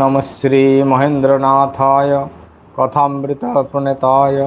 নম শ্রীমহেন্দ্রনাথায় কথামৃতপ্রণেতায়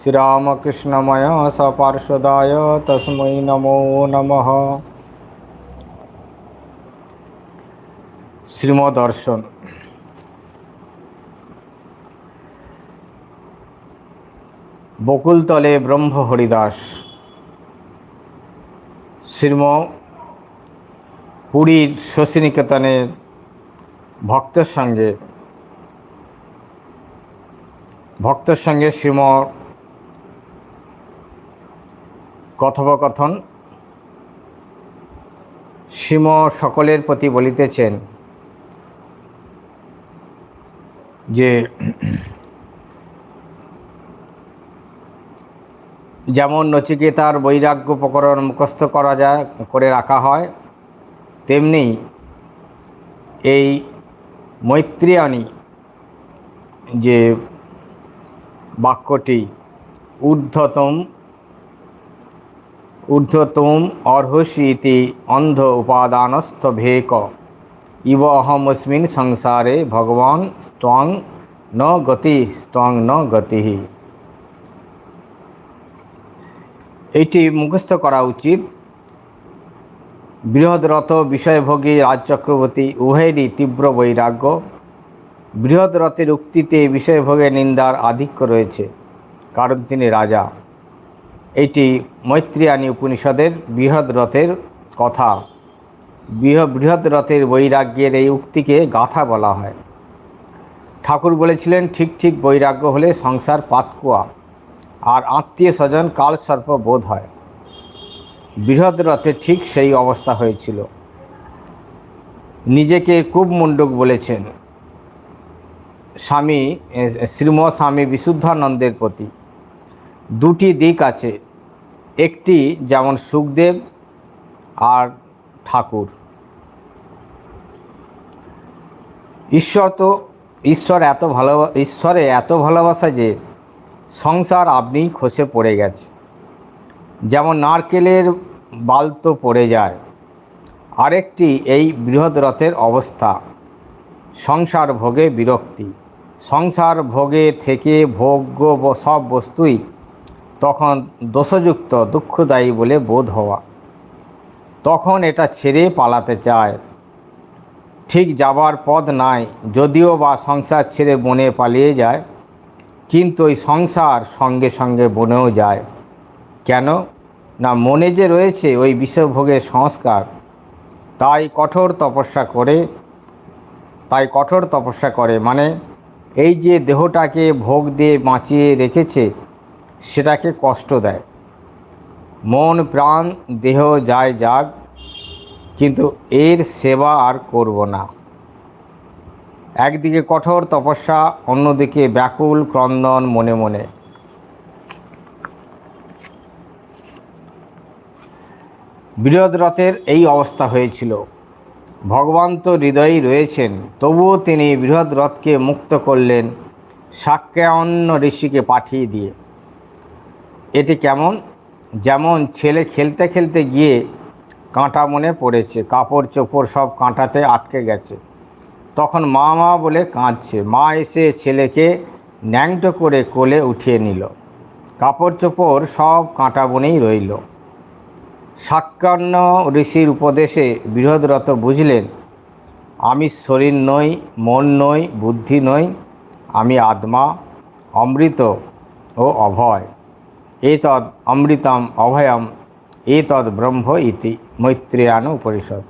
শ্রীরামকৃষ্ণময় সপার্শ্বদায় তস্मै নমো নমঃ শ্রীমদর্শন বকুলতলে ব্রহ্ম হরিদাস। শ্রীম পুরীর শশীনিকেতনের ভক্তের সঙ্গে ভক্তের সঙ্গে শ্রীম কথোপকথন শ্রীম সকলের প্রতি বলিতেছেন যে, যেমন নচিকেতার বৈরাগ্য প্রকরণ মুখস্থ করা যায়, করে রাখা হয়, তেমনি এই মৈত্রিয়ানি যে বাক্যটি ঊর্ধ্বতম ঊর্ধ্বতম অর্হসি ইতি অন্ধ উপাদানস্থ ভেক, ইব অহমস্মিন সংসারে ভগবান স্ত্বং ন গতি, স্ত্বং ন গতি। এইটি মুখস্থ করা উচিত। বৃহদ্রথ বিষয়ভোগী রাজ চক্রবর্তী উভয়েরই তীব্র বৈরাগ্য। বৃহদ্রথের উক্তিতে বিষয়ভোগের নিন্দার আধিক্য রয়েছে, কারণ তিনি রাজা। এটি মৈত্রিয়ানী উপনিষদের বৃহদ্রথের কথা। বৃহ বৃহদ্রথের বৈরাগ্যের এই উক্তিকে গাথা বলা হয়। ঠাকুর বলেছিলেন, ঠিক ঠিক বৈরাগ্য হলে সংসার পাতকুয়া, আর আত্মীয় স্বজন কালসর্প বোধ হয়। বৃহৎ রথে ঠিক সেই অবস্থা হয়েছিল। নিজেকে খুব কুবমুন্ডক বলেছেন স্বামী, শ্রীম স্বামী বিশুদ্ধানন্দের প্রতি। দুটি দিক আছে, একটি যেমন সুখদেব আর ঠাকুর। ঈশ্বর তো, ঈশ্বর এত ভালো, ঈশ্বরে এত ভালোবাসা যে সংসার আপনি খসে পড়ে গেছে। যেমন নারকেলের বালতো পড়ে যায়। আরেকটি এই বৃহৎ রথের অবস্থা, সংসার ভোগে বিরক্তি। সংসার ভোগে থেকে ভোগ্য সব বস্তুই তখন দোষযুক্ত, দুঃখদায়ী বলে বোধ হওয়া। তখন এটা ছেড়ে পালাতে চায়। ঠিক যাবার পথ নাই, যদিও বা সংসার ছেড়ে বনে পালিয়ে যায়, কিন্তু ওই সংসার সঙ্গে সঙ্গে বনেও যায়। কেন? না, মনে যে রয়েছে ওই বিষভোগের সংস্কার, তাই কঠোর তপস্যা করে, তাই কঠোর তপস্যা করে মানে এই যে দেহটাকে ভোগ দিয়ে বাঁচিয়ে রেখেছে, সেটাকে কষ্ট দেয়। মন, প্রাণ, দেহ যায় যাক, কিন্তু এর সেবা আর করব না। একদিকে কঠোর তপস্যা, অন্যদিকে ব্যাকুল ক্রন্দন মনে মনে। বৃহদ্রথের এই অবস্থা হয়েছিল। ভগবান তো হৃদয়েই রয়েছেন, তবুও তিনি বৃহদ্রথকে মুক্ত করলেন সাক্ষ্যায়ন্য ঋষিকে পাঠিয়ে দিয়ে। এটি কেমন? যেমন ছেলে খেলতে খেলতে গিয়ে কাঁটা মনে পড়েছে, কাপড় চোপড় সব কাঁটাতে আটকে গেছে। তখন মা মা বলে কাঁদছে। মা এসে ছেলেকে ন্যাংটো করে কোলে উঠিয়ে নিল। কাপড় চোপড় সব কাঁটা বনেই রইল। সাক্যান্ন ঋষির উপদেশে বৃহদ্রত বুঝলেন, আমি শরীর নই, মন নই, বুদ্ধি নই, আমি আত্মা, অমৃত ও অভয়। এ এতদ অমৃতম অভয়ম এতদ ব্রহ্ম ইতি মৈত্রেয়ান উপনিষদ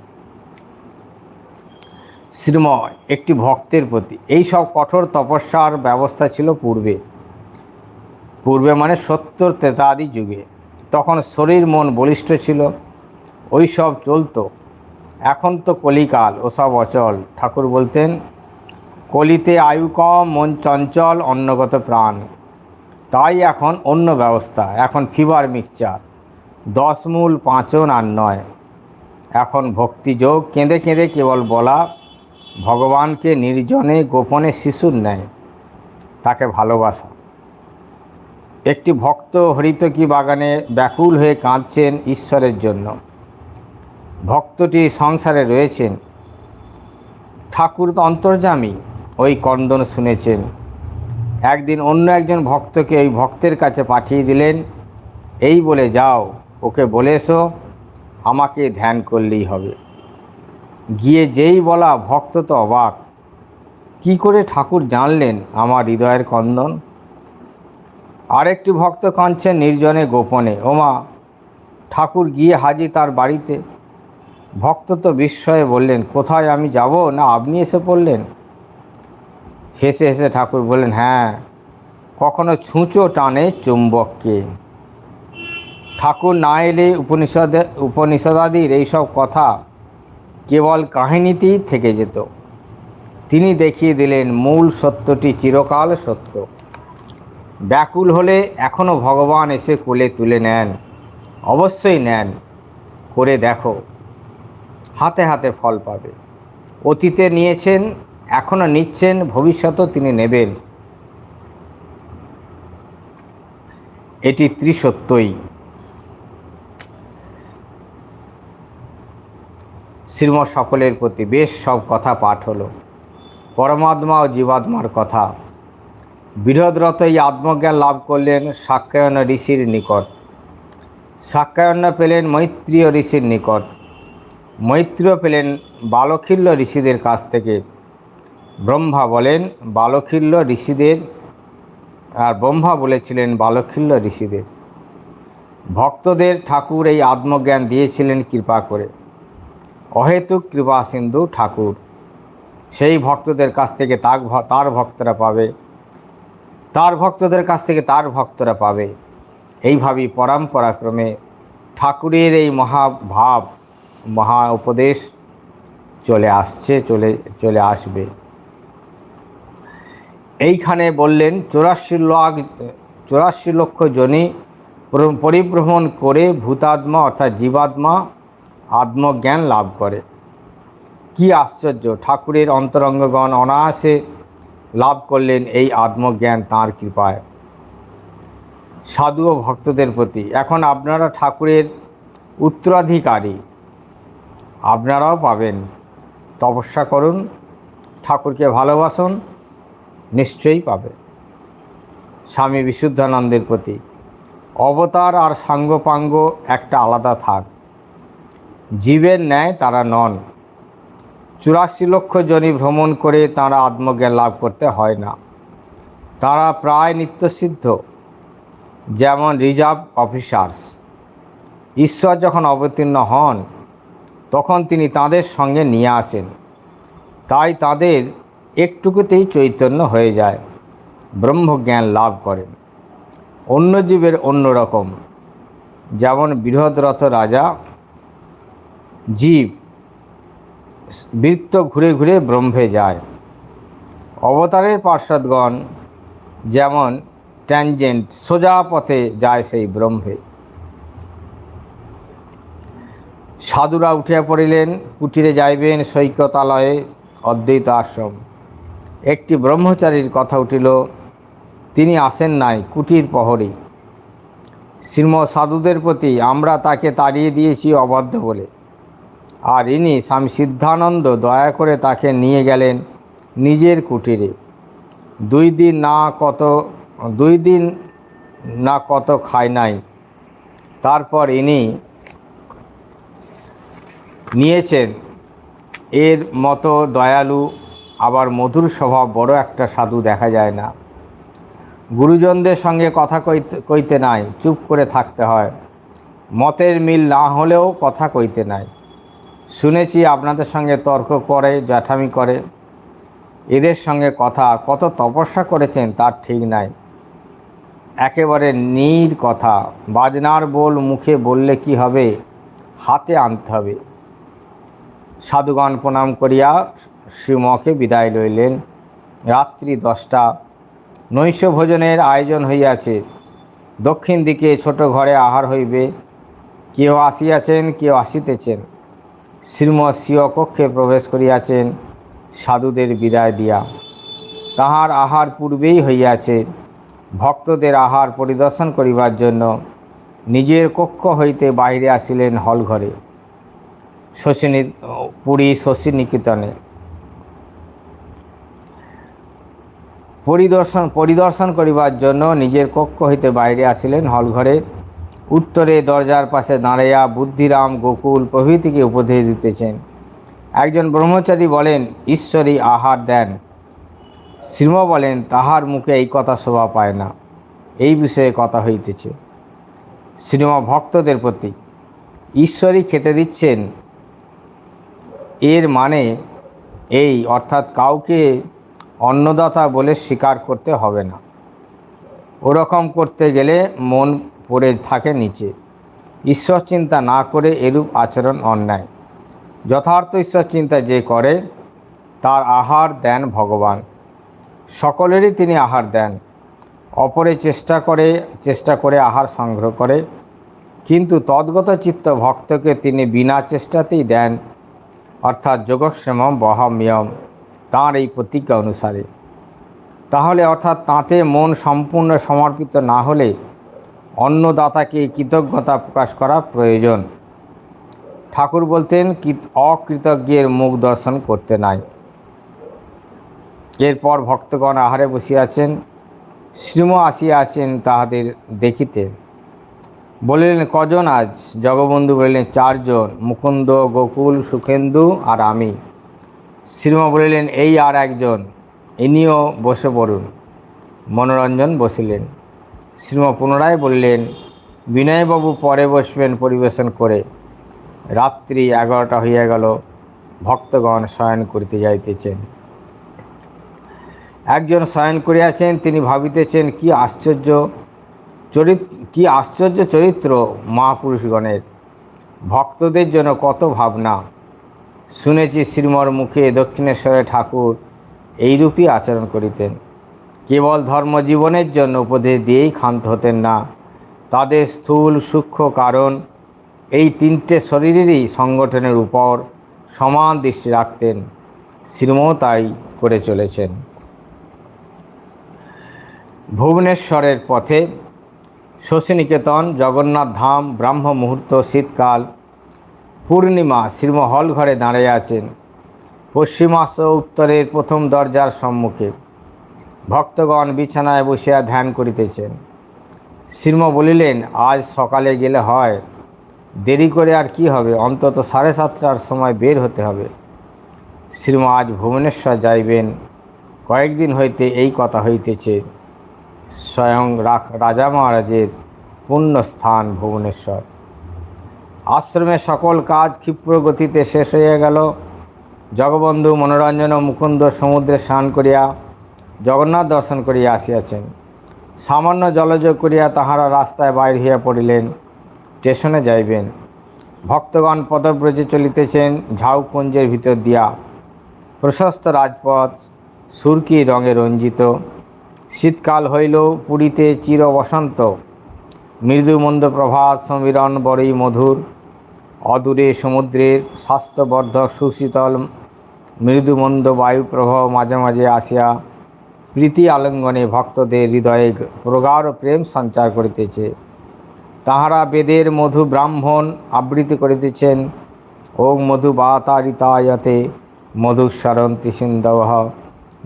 শ্রীময় একটি ভক্তের প্রতি এই সব কঠোর তপস্যার ব্যবস্থা ছিল পূর্বে। পূর্বে মানে সত্তর তেতাদি যুগে। তখন শরীর মন বলিষ্ঠ ছিল ওই সব চলতো। এখন তো কলিকাল, ওসব অচল। ঠাকুর বলতেন, কলিতে আয়ু কম, মন চঞ্চল, অন্নগত প্রাণ। তাই এখন অন্য ব্যবস্থা, এখন ফিভার মিক্সচার। দশ মূল, পাঁচন আর নয়। এখন ভক্তিযোগ, কেঁদে কেঁদে কেবল বলা, ভগবানকে নির্জনে গোপনে শিশুর নেয় তাকে ভালোবাসা। একটি ভক্ত হরিতকি বাগানে ব্যাকুল হয়ে কাঁদছেন ঈশ্বরের জন্য। ভক্তটি সংসারে রয়েছেন। ঠাকুর তো অন্তর্যামী, ওই কন্দন শুনেছেন। একদিন অন্য একজন ভক্তকে ওই ভক্তের কাছে পাঠিয়ে দিলেন, এই বলে যাও, ওকে বলে এসো, আমাকে ধ্যান করলেই হবে। গিয়ে যেই বলা, ভক্ত তো অবাক। কি করে ঠাকুর জানলেন আমার হৃদয়ের কন্দন? আরেকটি ভক্ত কাঁদছেন নির্জনে গোপনে। ওমা, ঠাকুর গিয়ে হাজির তার বাড়িতে। ভক্ত তো বিস্ময়ে বললেন, কোথায় আমি যাব? না, আপনি এসে পড়লেন? হেসে হেসে ঠাকুর বললেন হ্যাঁ কখনো ছুঁচো টানে চুম্বককে। ঠাকুর না এলে উপনিষদে, উপনিষদাদির এইসব কথা কেবল কাহিনীতেই থেকে যেত। তিনি দেখিয়ে দিলেন, মূল সত্যটি চিরকাল সত্য। ব্যাকুল হলে এখনও ভগবান এসে কোলে তুলে নেন। অবশ্যই নেন। করে দেখো, হাতে হাতে ফল পাবে। অতীতে নিয়েছেন এখনও নিচ্ছেন, ভবিষ্যতেও তিনি নেবেন। এটি ত্রিসত্যই। শ্রীম সকলের প্রতি বেশ সব কথা পাঠ হলো। পরমাত্মা ও জীবাত্মার কথা। বিরোধরত এই আত্মজ্ঞান লাভ করলেন সাক্ষায়ন ঋষির নিকট। সাক্ষায়ন পেলেন মৈত্রীয় ঋষির নিকট। মৈত্রীয় পেলেন বালখিল্য ঋষিদের কাছ থেকে। ব্রহ্মা বলেন, বালখিল্য ঋষিদের আর ব্রহ্মা বলেছিলেন, বালখিল্য ঋষিদের। ভক্তদের ঠাকুর এই আত্মজ্ঞান দিয়েছিলেন কৃপা করে। অহেতুক কৃপা সিন্ধু ঠাকুর। সেই ভক্তদের কাছ থেকে তার ভক্তরা পাবে। তার ভক্তদের কাছ থেকে তার ভক্তরা পাবে। এইভাবেই পরম্পরাক্রমে ঠাকুরের এই মহাভাব, মহা উপদেশ চলে আসছে, চলে চলে আসবে। এইখানে বললেন, চৌরাশি লাখ, চৌরাশি লক্ষ জনি পরি- পরিভ্রমণ করে ভূতাত্মা অর্থাৎ জীবাত্মা আত্মজ্ঞান লাভ করে। কি আশ্চর্য, ঠাকুরের অন্তরঙ্গগণ অনায়াসে লাভ করলেন এই আত্মজ্ঞান তাঁর কৃপায়। সাধু ও ভক্তদের প্রতি এখন আপনারা ঠাকুরের উত্তরাধিকারী। আপনারাও পাবেন তপস্যা করুন, ঠাকুরকে ভালোবাসুন, নিশ্চয়ই পাবে। স্বামী বিশুদ্ধানন্দের প্রতি অবতার আর সাঙ্গপাঙ্গ একটা আলাদা থাক। জীবের ন্যায় তারা নন। চুরাশি লক্ষ জনি ভ্রমণ করে তারা আত্মজ্ঞান লাভ করতে হয় না। তারা প্রায় নিত্যসিদ্ধ, যেমন রিজার্ভ অফিসার্স। ঈশ্বর যখন অবতীর্ণ হন, তখন তিনি তাদের সঙ্গে নিয়ে আসেন। তাই তাদের একটুকুতেই চৈতন্য হয়ে যায়, ব্রহ্মজ্ঞান লাভ করেন। অন্য জীবের অন্য রকম, যেমন বৃহদ্রথ রাজা, জীব বৃত্ত ঘুরে ঘুরে ব্রহ্মে যায়। অবতারের পার্শ্বদগণ যেমন ট্যানজেন্ট সোজা পথে যায় সেই ব্রহ্মে। সাধুরা উঠিয়া পড়িলেন, কুটিরে যাইবেন সৈকতালয়ে অদ্বৈত আশ্রম। একটি ব্রহ্মচারীর কথা উঠিল, তিনি আসেন নাই, কুটির প্রহরী। শ্রীম সাধুদের প্রতি আমরা তাকে তাড়িয়ে দিয়েছি অবাধ্য বলে। আর ইনি স্বামী সিদ্ধানন্দ দয়া করে তাকে নিয়ে গেলেন নিজের কুটিরে। দুই দিন না কত, দুই দিন না কত খায় নাই। তারপর ইনি নিয়েছেন। এর মতো দয়ালু আবার মধুর স্বভাব বড় একটা সাধু দেখা যায় না। গুরুজনদের সঙ্গে কথা কইতে কইতে নাই, চুপ করে থাকতে হয়। মতের মিল না হলেও কথা কইতে নাই। শুনেছি আপনাদের সঙ্গে তর্ক করে, জ্যাঠামি করে। এদের সঙ্গে কথা, কত তপস্যা করেছেন তার ঠিক নাই। একেবারে নীর কথা, বাজনার বোল মুখে বললে কি হবে? হাতে আনতে হবে। সাধুগণ প্রণাম করিয়া শ্রীমকে বিদায় লইলেন। রাত্রি দশটা, নৈশ ভোজনের আয়োজন হইয়াছে। দক্ষিণ দিকে ছোট ঘরে আহার হইবে। কেউ আসিয়াছেন, কেউ আসিতেছেন। শ্রীম স্বীয় কক্ষে প্রবেশ করিয়াছেন সাধুদের বিদায় দিয়া। তাহার আহার পূর্বেই হইয়াছে। ভক্তদের আহার পরিদর্শন করিবার জন্য নিজের কক্ষ হইতে বাইরে আসিলেন হলঘরে। শশী পুরী শশী নিকেতনে। পরিদর্শন পরিদর্শন করিবার জন্য নিজের কক্ষ হইতে বাইরে আসিলেন হলঘরে। উত্তরে দরজার পাশে দাঁড়াইয়া বুদ্ধিরাম গোকুল প্রভৃতিকে উপদেশ দিতেছেন। একজন ব্রহ্মচারী বলেন, ঈশ্বরই আহার দেন। শ্রীম বলেন, তাহার মুখে এই কথা শোভা পায় না। এই বিষয়ে কথা হইতেছে। শ্রীম ভক্তদের প্রতি, ঈশ্বরই খেতে দিচ্ছেন। এর মানে এই, অর্থাৎ কাউকে অন্নদাতা বলে স্বীকার করতে হবে না। ওরকম করতে গেলে মন পড়ে থাকে নিচে। ঈশ্বর চিন্তা না করে এরূপ আচরণ অন্যায়। যথার্থ ঈশ্বর চিন্তা যে করে, তার আহার দেন ভগবান। সকলেরই তিনি আহার দেন। অপরে চেষ্টা করে চেষ্টা করে আহার সংগ্রহ করে। কিন্তু তদ্গত চিত্ত ভক্তকে তিনি বিনা চেষ্টাতেই দেন, অর্থাৎ যোগক্ষেমম বহামিয়ম, তাঁর এই প্রতিজ্ঞা অনুসারে। তাহলে অর্থাৎ তাঁতে মন সম্পূর্ণ সমর্পিত না হলে অন্নদাতাকে কৃতজ্ঞতা প্রকাশ করা প্রয়োজন। ঠাকুর বলতেন অকৃতজ্ঞের মুখ দর্শন করতে নাই। এরপর ভক্তগণ আহারে বসিয়াছেন শ্রীম আসিয়া আছেন তাহাদের দেখিতে। বলিলেন, কজন আজ? জগবন্ধু বলিলেন, চারজন, মুকুন্দ, গোকুল, সুখেন্দু আর আমি। শ্রীমা বলিলেন, এই আর একজন, ইনিও বসে পড়ুন। মনোরঞ্জন বসিলেন। শ্রীমা পুনরায় বললেন, বিনয়বাবু পরে বসবেন পরিবেশন করে। রাত্রি এগারোটা হইয়া গেল, ভক্তগণ শয়ন করিতে যাইতেছেন। একজন শয়ন করিয়াছেন, তিনি ভাবিতেছেন, কি আশ্চর্য চরিত, কি আশ্চর্য চরিত্র মহাপুরুষগণের। ভক্তদের জন্য কত ভাবনা। শুনেছি শ্রীমর মুখে দক্ষিণেশ্বরের ঠাকুর এইরূপই আচরণ করিতেন। কেবল ধর্মজীবনের জন্য উপদেশ দিয়েই ক্ষান্ত হতেন না। তাদের স্থূল সূক্ষ্ম কারণ এই তিনটে শরীরেরই সংগঠনের উপর সমান দৃষ্টি রাখতেন। শ্রীমও তাই করে চলেছেন। ভুবনেশ্বরের পথে শশীনিকেতন, জগন্নাথ ধাম, ব্রাহ্ম মুহূর্ত, শীতকাল, পূর্ণিমা শ্রীম হল ঘরে দাঁড়িয়ে আছেন। পশ্চিমাস উত্তরের প্রথম দরজার সম্মুখে ভক্তগণ বিছানায় বসিয়া ধ্যান করিতেছেন। শ্রীম বলিলেন, আজ সকালে গেলে হয়। দেরি করে আর কি হবে? অন্তত সাড়ে সাতটার সময় বের হতে হবে। শ্রীম আজ ভুবনেশ্বর যাইবেন। কয়েকদিন হইতে এই কথা হইতেছে। স্বয়ং রাজা মহারাজের পুণ্যস্থান ভুবনেশ্বর। আশ্রমে সকল কাজ ক্ষিপ্র গতিতে শেষ হইয়া গেল। জগবন্ধু মনোরঞ্জন ও মুকুন্দ সমুদ্রে স্নান করিয়া জগন্নাথ দর্শন করিয়া আসিয়াছেন। সামান্য জলযোগ করিয়া তাহারা রাস্তায় বাইর হইয়া পড়িলেন, স্টেশনে যাইবেন। ভক্তগণ পদব্রজে চলিতেছেন ঝাউকুঞ্জের ভিতর দিয়া। প্রশস্ত রাজপথ, সুরকি রঙে রঞ্জিত। শীতকাল হইল, পুরীতে চির বসন্ত। মৃদু মন্দ প্রভাত সমীরণ বড়ই মধুর। অদূরে সমুদ্রের স্বাস্থ্যবর্ধক সুশীতল মৃদু মন্দ বায়ু মাঝে মাঝে আসিয়া প্রীতি আলিঙ্গনে ভক্তদের হৃদয়ে প্রগাঢ় প্রেম সঞ্চার করিতেছে। তাহারা বেদের মধু ব্রাহ্মণ আবৃত্তি করিতেছেন। ওং মধু বাতারিতায়তে মধুস্মরন্তি সিন্ধব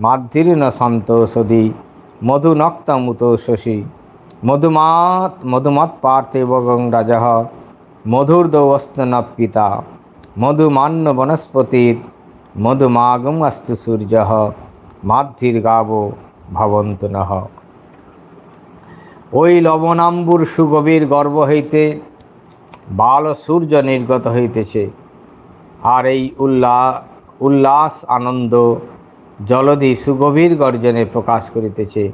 মাধুরীন সন্তোষদি মধু নক্তমুত শশী। মধুমাত মধুমত পার্থিবগং রাজ মধুর্দৌস্তন পিতা মধুমান্য বনস্পতির মধুমাগম অস্তু সূর্য মাধ্যির গাব ভবন্ত নহ। ওই লবণাম্বুর সুগভীর গর্ভ হইতে বাল সূর্য নির্গত হইতেছে। আর এই উল্লা, উল্লাস আনন্দ জলধি সুগভীর গর্জনে প্রকাশ করিতেছে।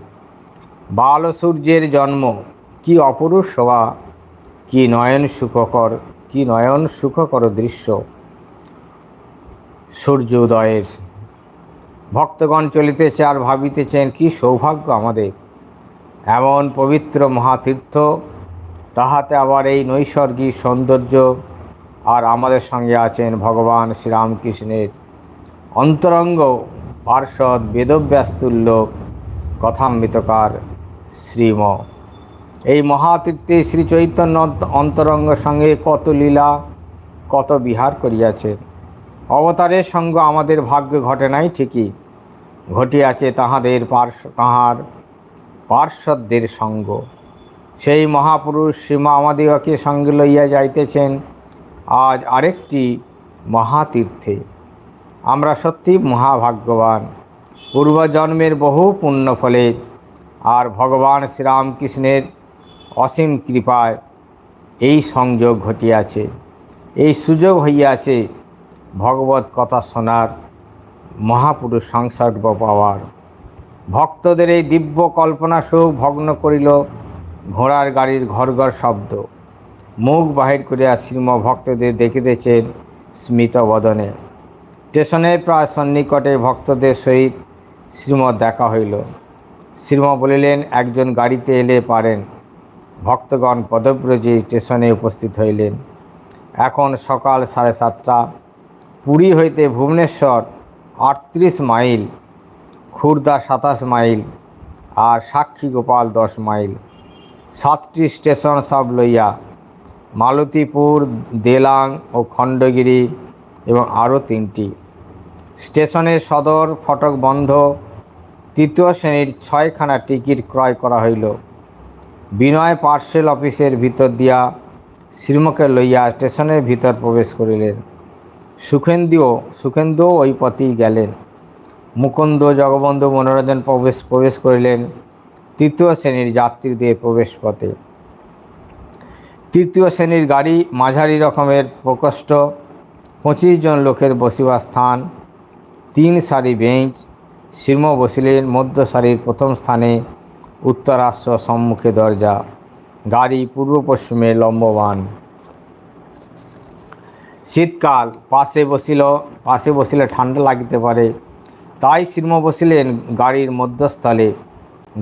বাল সূর্যের জন্ম কি অপরূপ শোভা, কি নয়ন সুখকর, কি নয়ন সুখকর দৃশ্য। সূর্যোদয়ের ভক্তগণ চলিতেছে আর ভাবিতেছেন, কি সৌভাগ্য আমাদের। এমন পবিত্র মহাতীর্থ, তাহাতে আবার এই নৈসর্গিক সৌন্দর্য আর আমাদের সঙ্গে আছেন ভগবান শ্রীরামকৃষ্ণের অন্তরঙ্গ পার্ষদ বেদব্যাস্তুল্য কথামৃতকার শ্রীম। এই মহাতীর্থে শ্রী চৈতন্য অন্তরঙ্গ সঙ্গে কত লীলা, কত বিহার করিয়াছেন। অবতারের সঙ্গ আমাদের ভাগ্য ঘটে নাই ঠিকই। ঘটিয়াছে তাহাদের পার্শ্ব তাহার পার্শ্বদের সঙ্গ। সেই মহাপুরুষ শ্রীমা আমাদিগকে সঙ্গে লইয়া যাইতেছেন আজ আরেকটি মহাতীর্থে। আমরা সত্যি মহাভাগ্যবান। পূর্বজন্মের বহু পুণ্য ফলে আর ভগবান শ্রীরামকৃষ্ণের অসীম কৃপায় এই সংযোগ ঘটিয়াছে। এই সুযোগ হইয়াছে ভগবত কথা শোনার মহাপুরুষ সংসর্গ পাওয়ার। ভক্তদের এই দিব্য কল্পনা সুখ ভগ্ন করিল ঘোড়ার গাড়ির ঘর ঘর শব্দ। মুখ বাহির করিয়া শ্রীম ভক্তদের দেখিতেছেন স্মিত বদনে স্টেশনের প্রায় সন্নিকটে ভক্তদের সহিত শ্রীমৎ দেখা হইল। শ্রীম বলিলেন, একজন গাড়িতে এলে পারেন। ভক্তগণ পদব্রজে স্টেশনে উপস্থিত হইলেন। এখন সকাল সাড়ে সাতটা। পুরী হইতে ভুবনেশ্বর আটত্রিশ মাইল, খুর্দা সাতাশ মাইল আর সাক্ষী গোপাল দশ মাইল। সাতটি স্টেশন সব লইয়া মালতীপুর, দেলাং ও খণ্ডগিরি এবং আরও তিনটি। স্টেশনের সদর ফটক বন্ধ। তৃতীয় শ্রেণির ছয়খানা টিকিট ক্রয় করা হইল। বিনয় পার্সেল অফিসের ভিতর দিয়া শ্রীমকে লইয়া স্টেশনের ভিতর প্রবেশ করিলেন। সুখেন্দুও সুখেন্দুও ওই পথেই গেলেন। মুকুন্দ জগবন্ধু মনোরঞ্জন প্রবেশ প্রবেশ করিলেন তৃতীয় শ্রেণির যাত্রীদের প্রবেশ পথে। তৃতীয় শ্রেণির গাড়ি মাঝারি রকমের প্রকোষ্ঠ পঁচিশ জন লোকের বসিবার স্থান, তিন সারি বেঞ্চ শ্রীম বসিলেন, মধ্য সারির প্রথম স্থানে উত্তরাশ্ব সম্মুখে দরজা, গাড়ি পূর্ব পশ্চিমে লম্ববান। শীতকাল, পাশে বসিল পাশে বসিলে ঠান্ডা লাগিতে পারে। তাই শ্রীম বসিলেন গাড়ির মধ্যস্থলে।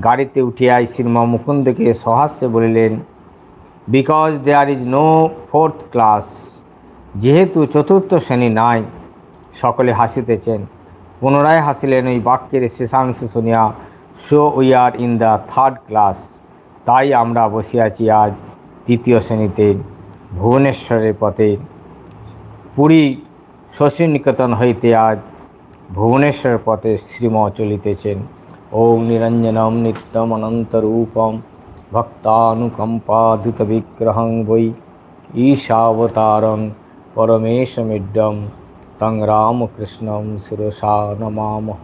গাড়িতে উঠিয়াই শ্রীম মুকুন্দকে সহাস্যে বলিলেন because there is no fourth class যেহেতু চতুর্থ শ্রেণি নাই। সকলে হাসিতেছেন। পুনরায় হাসিলেন ওই বাক্যের শেষাংশ শুনিয়া so we are in the third class তাই আমরা বসিয়াছি আজ তৃতীয় শ্রেণীতে, ভুবনেশ্বরের পথে। পুরী শশী হইতে আজ ভুবনেশ্বর পথে শ্রীম চলিতেছেন ওম নিরঞ্জনম নিত্যম অনন্তরূপম ভক্তানুকম্পাধিত বিগ্রহং বৈ ঈশাবতারং পরমেশমিড্যম তং রামকৃষ্ণম শিরসা নমামহ